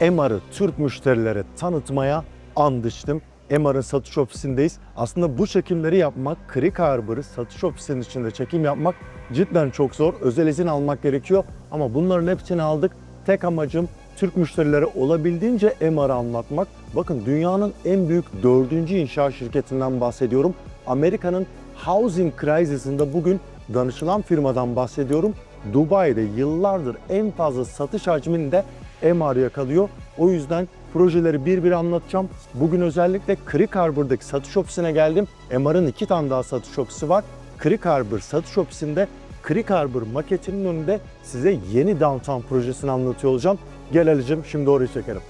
MR'ı Türk müşterilere tanıtmaya and içtim. MR'ın satış ofisindeyiz. Aslında bu çekimleri yapmak, Creek Harbor'ı satış ofisinin içinde çekim yapmak cidden çok zor. Özel izin almak gerekiyor ama bunların hepsini aldık. Tek amacım Türk müşterilere olabildiğince MR'ı anlatmak. Bakın dünyanın en büyük dördüncü inşaat şirketinden bahsediyorum. Amerika'nın housing crisis'ında bugün danışılan firmadan bahsediyorum. Dubai'de yıllardır en fazla satış hacmini de MR yakalıyor. O yüzden projeleri bir bir anlatacağım. Bugün özellikle Creek Harbor'daki satış ofisine geldim. MR'ın iki tane daha satış ofisi var. Creek Harbor satış ofisinde Creek Harbor maketinin önünde size yeni downtown projesini anlatıyor olacağım. Gel Ali'cim şimdi orayı çekelim.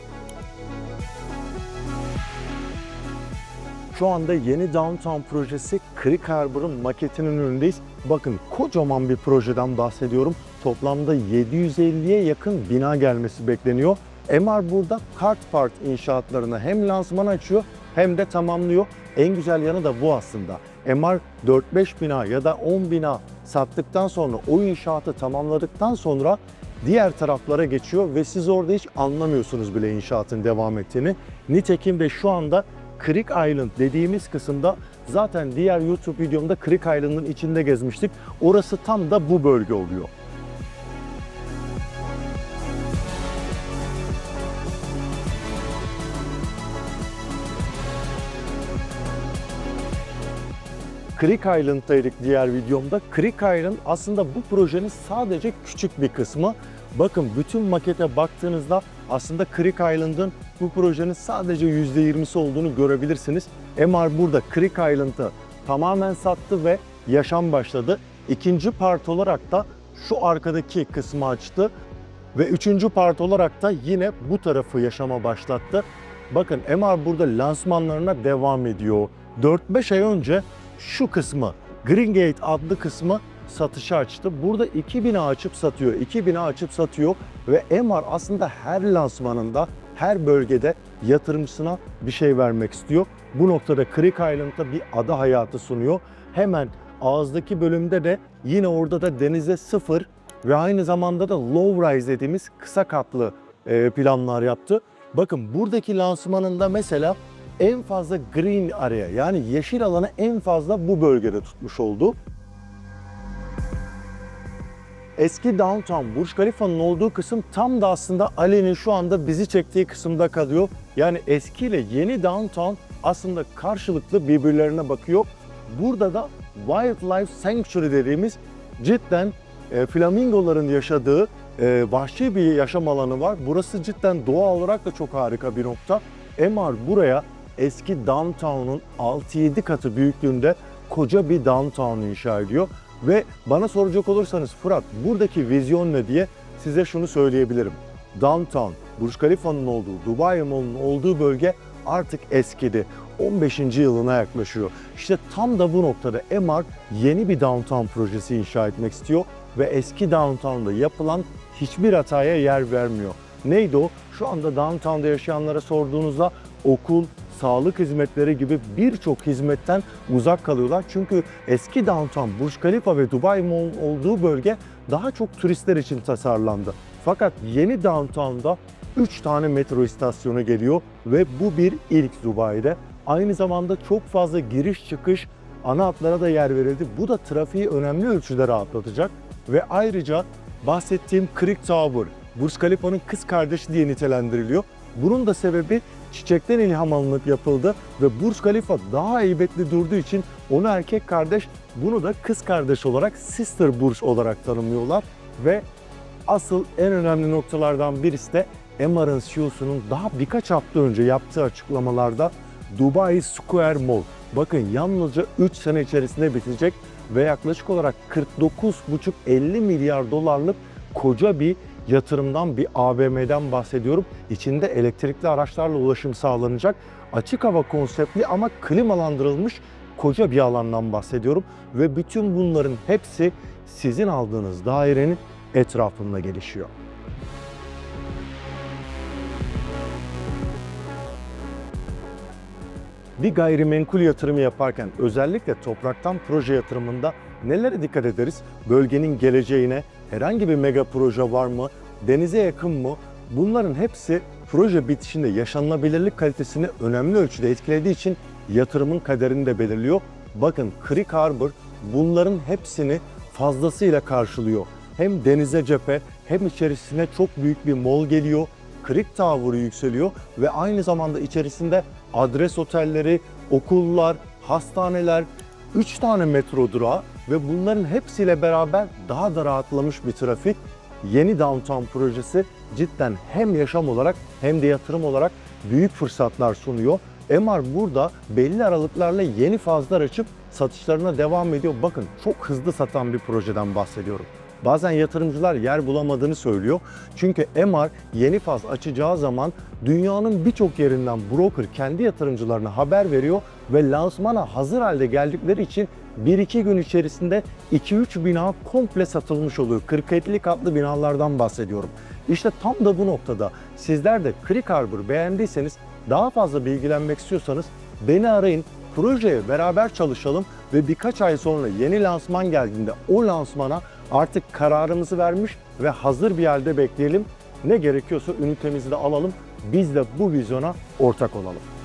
Şu anda yeni Downtown projesi Creek Harbor'ın maketinin önündeyiz. Bakın kocaman bir projeden bahsediyorum. Toplamda 750'ye yakın bina gelmesi bekleniyor. MR burada kart part inşaatlarına hem lansman açıyor hem de tamamlıyor. En güzel yanı da bu aslında. MR 4-5 bina ya da 10 bina sattıktan sonra o inşaatı tamamladıktan sonra diğer taraflara geçiyor ve siz orada hiç anlamıyorsunuz bile inşaatın devam ettiğini. Nitekim de şu anda Creek Island dediğimiz kısımda zaten diğer YouTube videomda Creek Island'ın içinde gezmiştik. Orası tam da bu bölge oluyor. Creek Island'daydık diğer videomda. Creek Island aslında bu projenin sadece küçük bir kısmı. Bakın bütün makete baktığınızda aslında Creek Island'ın bu projenin sadece %20'si olduğunu görebilirsiniz. MR burada Creek Island'ı tamamen sattı ve yaşam başladı. İkinci part olarak da şu arkadaki kısmı açtı ve üçüncü part olarak da yine bu tarafı yaşama başlattı. Bakın MR burada lansmanlarına devam ediyor. 4-5 ay önce şu kısmı Green Gate adlı kısmı satışa açtı. Burada 2 bina açıp satıyor, 2 bina açıp satıyor ve MR aslında her lansmanında, her bölgede yatırımcısına bir şey vermek istiyor. Bu noktada Creek Island'da bir ada hayatı sunuyor. Hemen ağızdaki bölümde de yine orada da denize sıfır ve aynı zamanda da low rise dediğimiz kısa katlı e, planlar yaptı. Bakın buradaki lansmanında mesela en fazla green area yani yeşil alanı en fazla bu bölgede tutmuş oldu. Eski downtown Burj Khalifa'nın olduğu kısım tam da aslında Ali'nin şu anda bizi çektiği kısımda kalıyor. Yani eski ile yeni downtown aslında karşılıklı birbirlerine bakıyor. Burada da Wildlife Sanctuary dediğimiz cidden e, flamingoların yaşadığı e, vahşi bir yaşam alanı var. Burası cidden doğa olarak da çok harika bir nokta. MR buraya eski downtown'un 6-7 katı büyüklüğünde koca bir downtown inşa ediyor. Ve bana soracak olursanız Fırat buradaki vizyon ne diye size şunu söyleyebilirim. Downtown, Burj Khalifa'nın olduğu, Dubai Mall'un olduğu bölge artık eskidi. 15. yılına yaklaşıyor. İşte tam da bu noktada MR yeni bir downtown projesi inşa etmek istiyor ve eski downtown'da yapılan hiçbir hataya yer vermiyor. Neydi o? Şu anda downtown'da yaşayanlara sorduğunuzda okul, sağlık hizmetleri gibi birçok hizmetten uzak kalıyorlar. Çünkü eski downtown Burj Khalifa ve Dubai Mall olduğu bölge daha çok turistler için tasarlandı. Fakat yeni downtown'da 3 tane metro istasyonu geliyor ve bu bir ilk Dubai'de. Aynı zamanda çok fazla giriş çıkış ana hatlara da yer verildi. Bu da trafiği önemli ölçüde rahatlatacak ve ayrıca bahsettiğim Creek Tower, Burj Khalifa'nın kız kardeşi diye nitelendiriliyor. Bunun da sebebi çiçekten ilham alınıp yapıldı ve Burj Khalifa daha heybetli durduğu için onu erkek kardeş, bunu da kız kardeş olarak Sister Burj olarak tanımlıyorlar ve asıl en önemli noktalardan birisi de MR'ın CEO'sunun daha birkaç hafta önce yaptığı açıklamalarda Dubai Square Mall. Bakın yalnızca 3 sene içerisinde bitecek ve yaklaşık olarak 49,5-50 milyar dolarlık koca bir yatırımdan bir AVM'den bahsediyorum. İçinde elektrikli araçlarla ulaşım sağlanacak. Açık hava konseptli ama klimalandırılmış koca bir alandan bahsediyorum. Ve bütün bunların hepsi sizin aldığınız dairenin etrafında gelişiyor. Bir gayrimenkul yatırımı yaparken özellikle topraktan proje yatırımında nelere dikkat ederiz? Bölgenin geleceğine, herhangi bir mega proje var mı? Denize yakın mı? Bunların hepsi proje bitişinde yaşanılabilirlik kalitesini önemli ölçüde etkilediği için yatırımın kaderini de belirliyor. Bakın Creek Harbor bunların hepsini fazlasıyla karşılıyor. Hem denize cephe hem içerisine çok büyük bir mall geliyor. Creek Tower'ı yükseliyor ve aynı zamanda içerisinde adres otelleri, okullar, hastaneler, 3 tane metro durağı ve bunların hepsiyle beraber daha da rahatlamış bir trafik. Yeni Downtown projesi cidden hem yaşam olarak hem de yatırım olarak büyük fırsatlar sunuyor. MR burada belli aralıklarla yeni fazlar açıp satışlarına devam ediyor. Bakın çok hızlı satan bir projeden bahsediyorum. Bazen yatırımcılar yer bulamadığını söylüyor. Çünkü MR yeni faz açacağı zaman dünyanın birçok yerinden broker kendi yatırımcılarına haber veriyor ve lansmana hazır halde geldikleri için 1-2 gün içerisinde 2-3 bina komple satılmış oluyor. 40-50 katlı binalardan bahsediyorum. İşte tam da bu noktada sizler de Creek Harbor beğendiyseniz daha fazla bilgilenmek istiyorsanız beni arayın. Projeye beraber çalışalım ve birkaç ay sonra yeni lansman geldiğinde o lansmana artık kararımızı vermiş ve hazır bir halde bekleyelim. Ne gerekiyorsa ünitemizi de alalım. Biz de bu vizyona ortak olalım.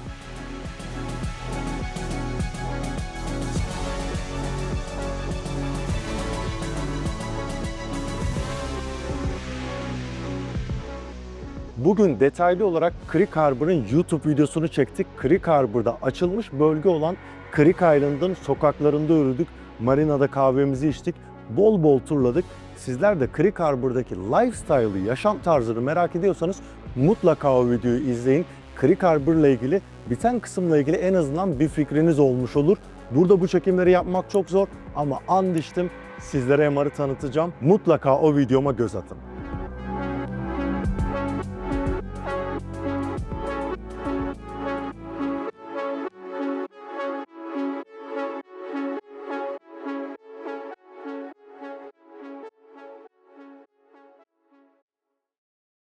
Bugün detaylı olarak Creek Harbor'ın YouTube videosunu çektik. Creek Harbor'da açılmış bölge olan Creek Island'ın sokaklarında yürüdük. Marina'da kahvemizi içtik. Bol bol turladık. Sizler de Creek Harbor'daki lifestyle'ı, yaşam tarzını merak ediyorsanız mutlaka o videoyu izleyin. Creek Harbor ile ilgili, biten kısımla ilgili en azından bir fikriniz olmuş olur. Burada bu çekimleri yapmak çok zor ama and içtim sizlere MR'ı tanıtacağım. Mutlaka o videoma göz atın.